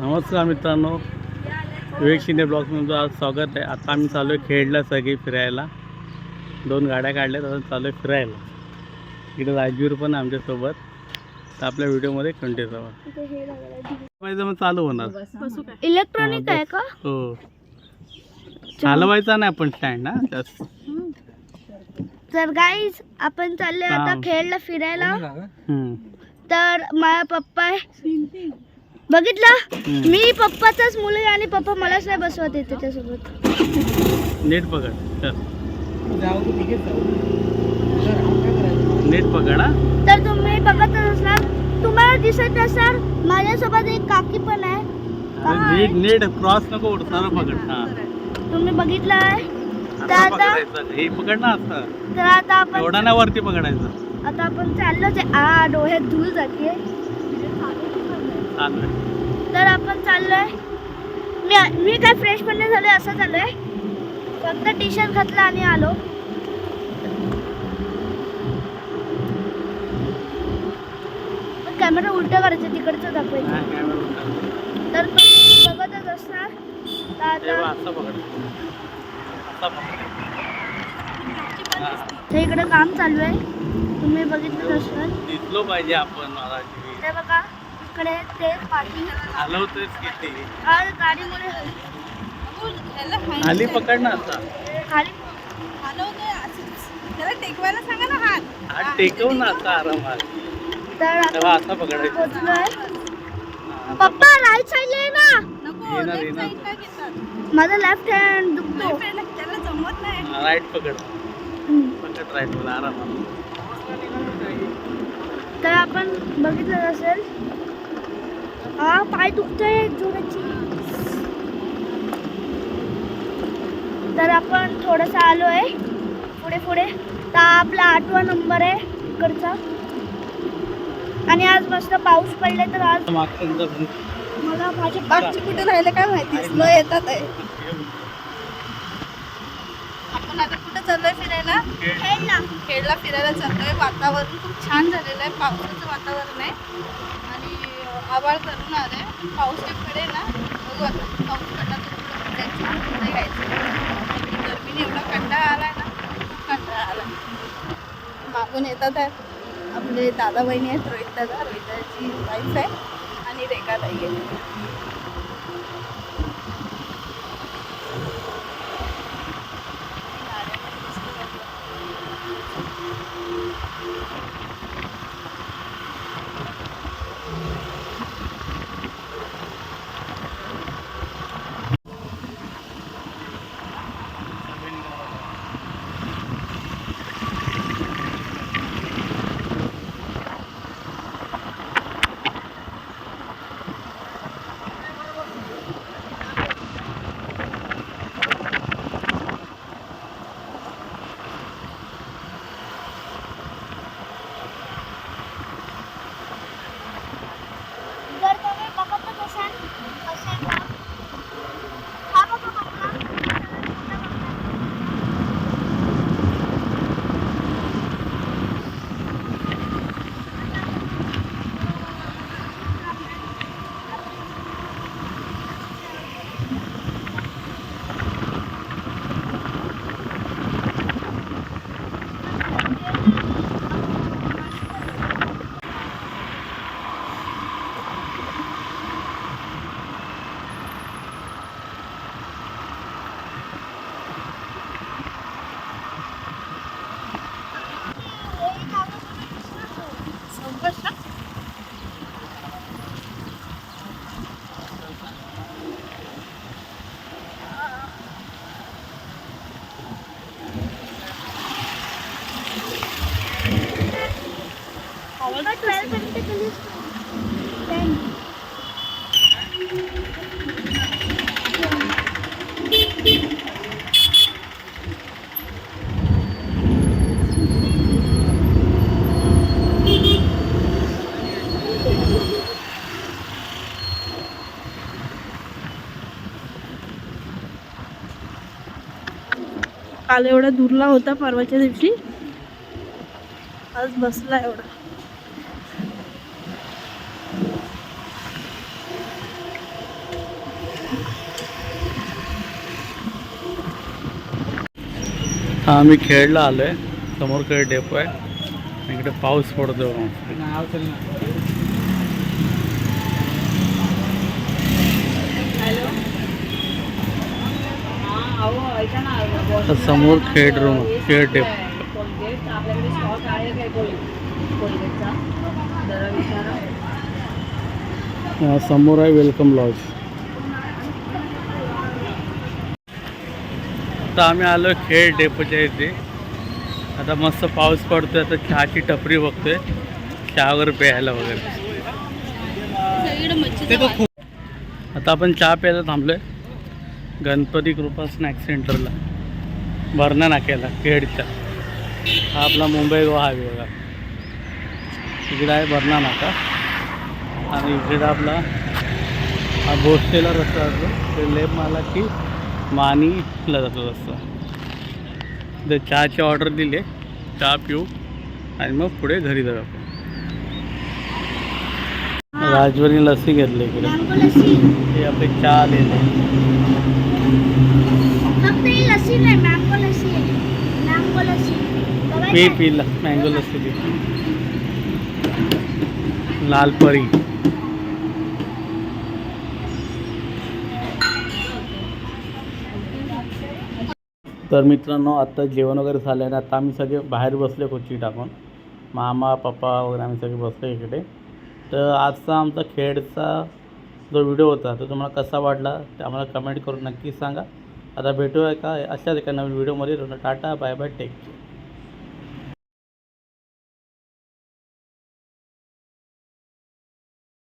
नमस्कार मित्रांनो. विवेक शिंदे ब्लॉगमध्ये आज स्वागत आहे. आता आम्ही चालू आहे खेडला सगळी फिरायला. दोन गाड्या काढल्यात आता चालू आहे फिरायला. इकडे राजवीर पण आमच्यासोबत. तर आपल्या व्हिडिओमध्ये कंटिन्यू राहा पाहिजे मग चालू होणार. इलेक्ट्रॉनिक आहे का? हो. चालवायचा नाही आपण स्टँड हा जास्त. तर गाईज आपण चाललोय आता. खेळला फिरायला. तर माझा पप्पा आहे. बघितलं. मी पप्पाचाच मुलगा आहे आणि पप्पा मलाच नाही बसवत येते त्याच्यासोबत. नीट पकड नीट पकड तर तुम्ही बघतच असणार. तुम्हाला दिसत असाल माझ्यासोबत एक काकी पण आहे. अरे नीट नीट क्रॉस नको उड सरळ पकड हा. तुम्ही बघितलं आहे. तर आता पकडायचं हे पकड ना असं तर आता आपण एवढा ना वरती पकडायचं. आता आपण चाललोच आहे. आ डोळ्यात धूळ जाते तर आपण चाललोय. मी मी काय फ्रेश पण नाही झालोय असं चाललोय फक्त टी शर्ट घातला आणि आलो. कॅमेरा उलटा करायचं तिकडचं दाखवायचं. तर बघतच असणार. तर इकडे काम चालू आहे. तुम्ही बघितलं असाल. दिसलो पाहिजे आपण ते बघा. इकडे ते पाठी आज गाडीमुळे. खाली पकड ना असा खाली टेकवायला सांगा ना हात. हात टेकव ना असा आरामात. तर तेव्हा आता असं पकडायचं. पोचलोय हा, पप्पा राईट साईडला आहे ना. नको येणार, लेफ्ट येणार. साईड काय घेतात? माझा लेफ्ट हँड दुखतो. नाही पहिलं त्याला जमत नाही. हा, राईट पकड. हम्म. पकड राईट मला आरामात. तर आपण बघितलं असेल हा पाय दुखतोय जोराची. तर आपण थोडंसं आलो आहे पुढे पुढे. तर आपला आठवा नंबर आहे इकडचा. आणि आज मस्त पाऊस पडलाय तर आज मागचं मला माझे बागची कुठे राहिले काय माहिती? स्नो येतात आहे. आपण आता कुठे चाललोय फिरायला? खेळला. खेडला फिरायला चाललोय. वातावरण खूप छान झालेलं आहे. पावसाचं वातावरण आहे. आभाळ करून आहे. पाऊस काही पडे ना बघू आता. पाऊस पडला तर कुठं जायचं, नाही जायचं. गरमीने एवढा कंटाळा आलाय ना. खूप कंटाळा आला मागून येतात आहे आपले दादा बहिणी आहेत रोहित दादा रोहिताची वाईफ आहे आणि रेखा ताई आहे काल एवढा दुरला होता परवाच्या दिवशी. आज बसला एवढा. आम्ही खेळला आलो आहे समोर खेळ डेपो आहे. इकडे पाऊस पडतो समोर खेळ रूम खेळ डेपो. हा, समोर आहे वेलकम लॉज. आता आम्ही आलो खेळ डेपोच्या इथे. आता मस्त पाऊस पडतोय आता चहाची टपरी बघतोय. चहा वगैरे प्यायला वगैरे. आता आपण चहा प्यायला थांबलोय. गणपती कृपा स्नॅक सेंटरला. भरणा नाक्याला खेडच्या. हा आपला मुंबई गोवा हायवे बघा. इकडे आहे भरणा नाका. आणि इकडं आपला हा भोसलेला रस्ता असतो. ते लेप माला की मानीला जातो रस्ता इथे चहाची ऑर्डर दिली चहा पिऊ आणि मग पुढे घरी जाऊ आपण. राजवरी लस्सी घेतली इकडे. मँगो लस्सी हे आपले चहा मँगो मँगो पी आहे? पिला मँगो लस्सी पी लाल परी. तर मित्रांनो आत्ता जेवण वगैरे झालं आहे आता आम्ही सगळे बाहेर बसले खुर्ची टाकून. मामा पप्पा वगैरे आम्ही सगळे बसले इकडे. तर आजचा आमचा खेळचा जो व्हिडिओ होता तो तुम्हाला कसा वाटला ते आम्हाला कमेंट करून नक्की सांगा. आता भेटूया का अशाच एका नवीन व्हिडिओमध्ये. Tata bye bye take care